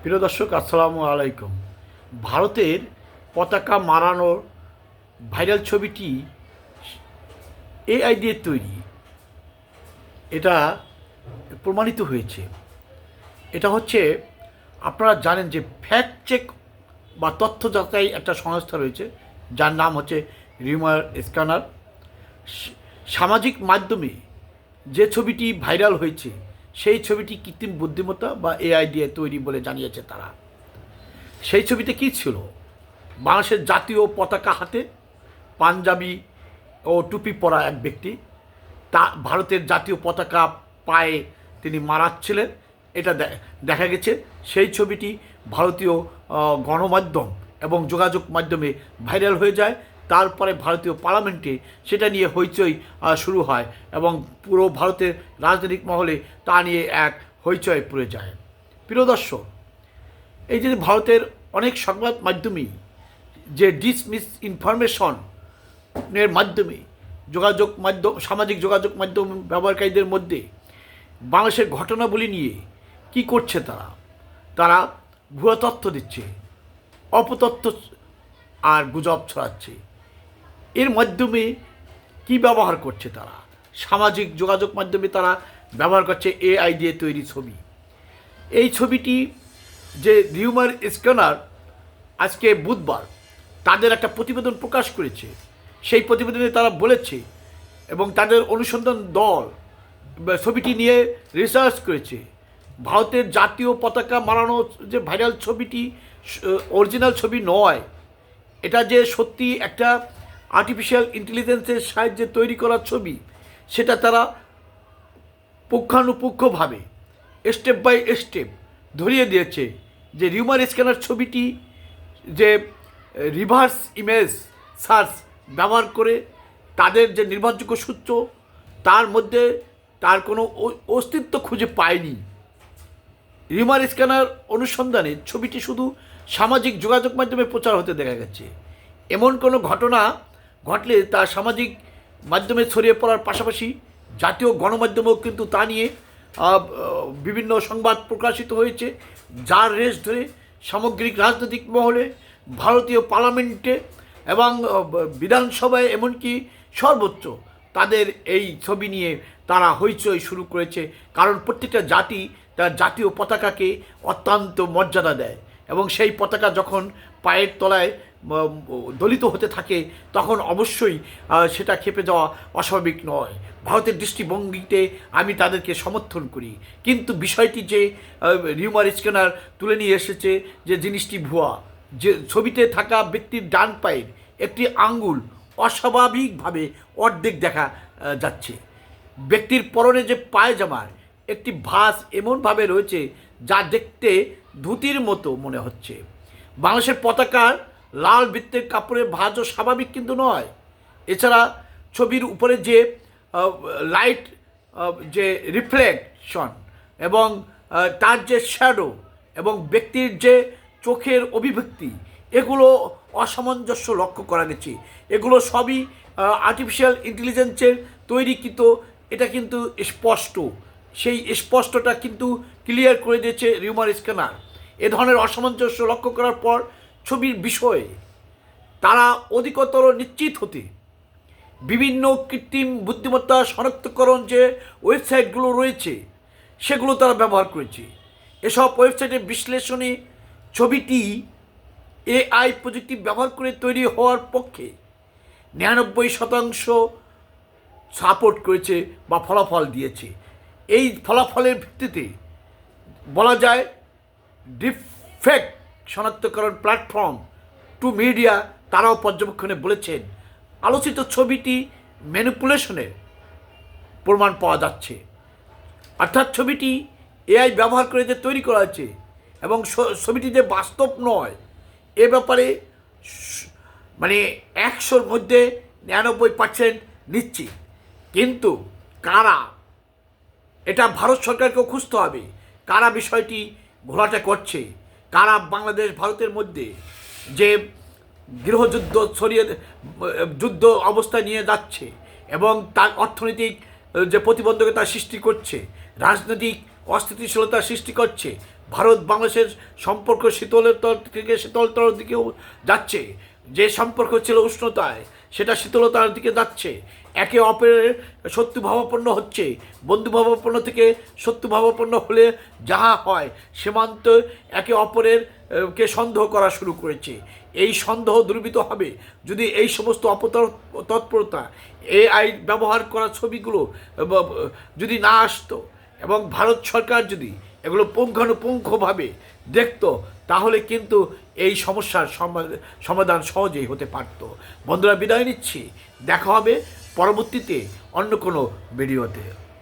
প্রিয় দর্শক, আসসালামু আলাইকুম। ভারতের পতাকা মারানোর ভাইরাল ছবিটি এআই দিয়ে তৈরি। এটা প্রমাণিত হয়েছে। এটা হচ্ছে, আপনারা জানেন যে ফ্যাক্ট চেক বা তথ্য যাচাই একটা সংস্থা রয়েছে, যার নাম হচ্ছে রিউমার স্ক্যানার। সামাজিক মাধ্যমে যে ছবিটি ভাইরাল হয়েছে সেই ছবিটি কৃত্রিম বুদ্ধিমত্তা বা এআই দিয়ে তৈরি বলে জানিয়েছে তারা। সেই ছবিতে কী ছিল? বাংলাদেশের জাতীয় পতাকা হাতে পাঞ্জাবি ও টুপি পরা এক ব্যক্তি। তা ভারতের জাতীয় পতাকা পায়ে তিনি মারাচ্ছিলেন। এটা দেখা গেছে সেই ছবিটি ভারতীয় গণমাধ্যম এবং যোগাযোগ মাধ্যমে ভাইরাল হয়ে যায়। তারপরে ভারতীয় পার্লামেন্টে সেটা নিয়ে হইচই শুরু হয় এবং পুরো ভারতের রাজনৈতিক মহলে তা নিয়ে এক হইচই পড়ে যায়। প্রিয় দর্শক, এই যে ভারতের অনেক সংবাদ মাধ্যমেই যে ডিসমিস ইনফরমেশন এর মাধ্যমে যোগাযোগ মাধ্যম, সামাজিক যোগাযোগ মাধ্যম ব্যবহারকারীদের মধ্যে বাংলাদেশের ঘটনাবলী নিয়ে কি করছে তারা? তারা ভুয়া তথ্য দিচ্ছে, অপতথ্য আর গুজব ছড়াচ্ছে। এর মাধ্যমে কি ব্যবহার করছে তারা? সামাজিক যোগাযোগ মাধ্যমে তারা ব্যবহার করছে এআই দিয়ে তৈরি ছবি। এই ছবিটি যে রিউমার স্ক্যানার আজকে বুধবার তাদের একটা প্রতিবেদন প্রকাশ করেছে। সেই প্রতিবেদনে তারা বলেছে এবং তাদের অনুসন্ধান দল ছবিটি নিয়ে রিসার্চ করেছে। ভারতের জাতীয় পতাকা মারানো যে ভাইরাল ছবিটি অরিজিনাল ছবি নয়, এটা যে সত্যি একটা আর্টিফিশিয়াল ইন্টেলিজেন্সের সাহায্যে তৈরি করা ছবি, সেটা তারা পুঙ্খানুপুঙ্খভাবে স্টেপ বাই স্টেপ ধরিয়ে দিয়েছে যে রিউমার স্ক্যানার ছবিটি যে রিভার্স ইমেজ সার্চ ব্যবহার করে তাদের যে নির্ভরযোগ্য সূত্র, তার মধ্যে তার কোনো অস্তিত্ব খুঁজে পায়নি। রিউমার স্ক্যানার অনুসন্ধানে ছবিটি শুধু সামাজিক যোগাযোগ মাধ্যমে প্রচার হতে দেখা গেছে। এমন কোনো ঘটনা ঘটলে তা সামাজিক মাধ্যমে ছড়িয়ে পড়ার পাশাপাশি জাতীয় গণমাধ্যমেও কিন্তু তা নিয়ে বিভিন্ন সংবাদ প্রকাশিত হয়েছে, যার রেশ ধরে সামগ্রিক রাজনৈতিক মহলে, ভারতীয় পার্লামেন্টে এবং বিধানসভায় এমনকি সর্বোচ্চ তাদের এই ছবি নিয়ে তারা হইচই শুরু করেছে। কারণ প্রত্যেকটা জাতি তার জাতীয় পতাকাকে অত্যন্ত মর্যাদা দেয় এবং সেই পতাকা যখন পায়ের তলায় দলিত হতে থাকে, তখন অবশ্যই সেটা খেপে যাওয়া অস্বাভাবিক নয়। ভারতের দৃষ্টিভঙ্গিতে আমি তাদেরকে সমর্থন করি। কিন্তু বিষয়টি যে রিউমার স্ক্যানার তুলে নিয়ে এসেছে যে জিনিসটি ভুয়া, যে ছবিতে থাকা ব্যক্তির ডান পায়ের একটি আঙ্গুল অস্বাভাবিকভাবে অর্ধেক দেখা যাচ্ছে। ব্যক্তির পরনে যে পায়জামার একটি ভাঁজ এমনভাবে রয়েছে যা দেখতে ধুতির মতো মনে হচ্ছে। বাংলাদেশের পতাকার লাল বৃত্তের কাপড়ের ভাঁজও স্বাভাবিক কিন্তু নয়। এছাড়া ছবির উপরে যে লাইট যে রিফ্লেকশন এবং তার যে শ্যাডো এবং ব্যক্তির যে চোখের অভিব্যক্তি, এগুলো অসামঞ্জস্য লক্ষ্য করা গেছে। এগুলো সবই আর্টিফিশিয়াল ইন্টেলিজেন্সের তৈরিকৃত এটা কিন্তু স্পষ্ট। সেই স্পষ্টটা কিন্তু ক্লিয়ার করে দিয়েছে রিউমার স্ক্যানার। এ ধরনের অসামঞ্জস্য লক্ষ্য করার পর ছবির বিষয়ে তারা অধিকতর নিশ্চিত হতে বিভিন্ন কৃত্রিম বুদ্ধিমত্তা শনাক্তকরণ যে ওয়েবসাইটগুলো রয়েছে, সেগুলো তারা ব্যবহার করেছে। এসব ওয়েবসাইটের বিশ্লেষণে ছবিটি এআই প্রযুক্তি ব্যবহার করে তৈরি হওয়ার পক্ষে নিরানব্বই শতাংশ সাপোর্ট করেছে বা ফলাফল দিয়েছে। এই ফলাফলের ভিত্তিতে বলা যায় ডিফেক্ট শনাক্তকরণ প্ল্যাটফর্ম টু মিডিয়া তারাও পর্যবেক্ষণে বলেছেন, আলোচিত ছবিটি ম্যানিপুলেশনের প্রমাণ পাওয়া যাচ্ছে। অর্থাৎ ছবিটি এআই ব্যবহার করে যে তৈরি করা হয়েছে এবং ছবিটি যে বাস্তব নয়, এ ব্যাপারে মানে একশোর মধ্যে নিরানব্বই পার্সেন্ট নিশ্চিত। কিন্তু কারা? এটা ভারত সরকারকেও খুঁজতে হবে। কারা বিষয়টি ঘোলাটে করছে? কারা বাংলাদেশ, ভারতের মধ্যে যে গৃহযুদ্ধ ছড়িয়ে, যুদ্ধ অবস্থা নিয়ে যাচ্ছে এবং তার অর্থনৈতিক, যে প্রতিবন্ধকতা সৃষ্টি করছে, রাজনৈতিক অস্থিতিশীলতা সৃষ্টি করছে, ভারত বাংলাদেশের সম্পর্ক শীতলতর থেকে শীতলতর দিকেও যাচ্ছে, যে সম্পর্ক ছিল উষ্ণতায় সেটা শীতলতার দিকে যাচ্ছে। একে অপরের শত্রুভাবাপন্ন হচ্ছে। বন্ধুভাবাপন্ন থেকে শত্রুভাবাপন্ন হলে যাহা হয়, সীমান্ত একে অপরের কে সন্দেহ করা শুরু করেছে। এই সন্দেহ দুর্বৃত হবে যদি এই সমস্ত অপতর তৎপরতা এআই ব্যবহার করা ছবিগুলো যদি না আসতো এবং ভারত সরকার যদি এগুলো পুঙ্খানুপুঙ্খভাবে দেখতো তাহলে কিন্তু এই সমস্যার সমাধান সহজেই হতে পারত। বন্ধুরা, বিদায় নিচ্ছি। দেখা হবে পরবর্তীতে অন্য কোনো ভিডিওতে।